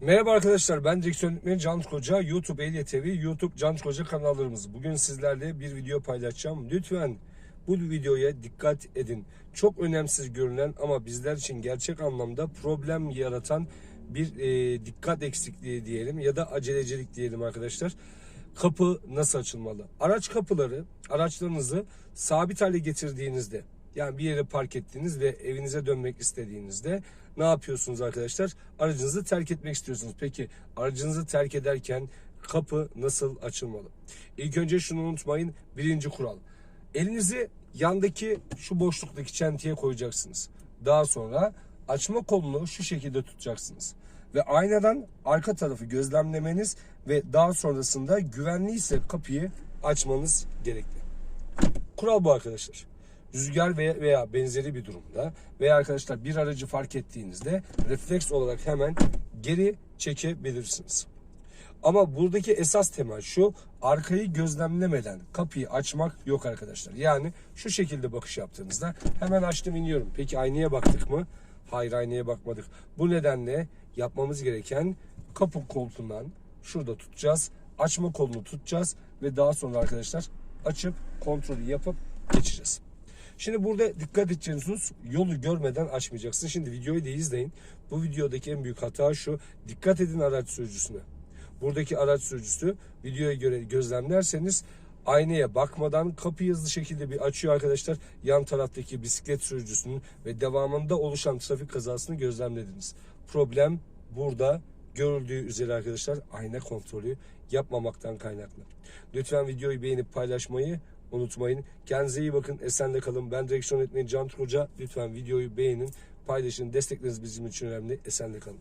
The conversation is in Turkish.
Merhaba arkadaşlar ben direksiyon öğretmeni Can Koca YouTube Ehliyet TV YouTube Can Koca kanallarımız. Bugün sizlerle bir video paylaşacağım. Lütfen bu videoya dikkat edin. Çok önemsiz görünen ama bizler için gerçek anlamda problem yaratan bir e, dikkat eksikliği diyelim ya da acelecilik diyelim arkadaşlar. Kapı nasıl açılmalı? Araç kapıları araçlarınızı sabit hale getirdiğinizde yani bir yere park ettiğiniz ve evinize dönmek istediğinizde ne yapıyorsunuz arkadaşlar? Aracınızı terk etmek istiyorsunuz. Peki aracınızı terk ederken kapı nasıl açılmalı? İlk önce şunu unutmayın. Birinci kural. Elinizi yandaki şu boşluktaki çentiye koyacaksınız. Daha sonra açma kolunu şu şekilde tutacaksınız. Ve aynadan arka tarafı gözlemlemeniz ve daha sonrasında güvenliyse kapıyı açmanız gerekli. Kural bu arkadaşlar. Rüzgar veya, benzeri bir durumda veya arkadaşlar bir aracı fark ettiğinizde refleks olarak hemen geri çekebilirsiniz. Ama buradaki esas temel şu arkayı gözlemlemeden kapıyı açmak yok arkadaşlar. Yani şu şekilde bakış yaptığınızda hemen açtım iniyorum. Peki aynaya baktık mı? Hayır aynaya bakmadık. Bu nedenle yapmamız gereken kapı koltuğundan şurada tutacağız. Açma kolunu tutacağız ve daha sonra arkadaşlar açıp kontrolü yapıp geçeceğiz. Şimdi burada dikkat edeceğiniz husus yolu görmeden açmayacaksın. Şimdi videoyu da izleyin. Bu videodaki en büyük hata şu. Dikkat edin araç sürücüsüne. Buradaki araç sürücüsü videoya göre gözlemlerseniz aynaya bakmadan kapıyı hızlı şekilde bir açıyor arkadaşlar. Yan taraftaki bisiklet sürücüsünün ve devamında oluşan trafik kazasını gözlemlediniz. Problem burada görüldüğü üzere arkadaşlar ayna kontrolü yapmamaktan kaynaklı. Lütfen videoyu beğenip paylaşmayı unutmayın. Kendinize iyi bakın. Esenle kalın. Ben direksiyon etmeyi Can Hoca. Lütfen videoyu beğenin, paylaşın. Destekleriniz bizim için önemli. Esenle kalın.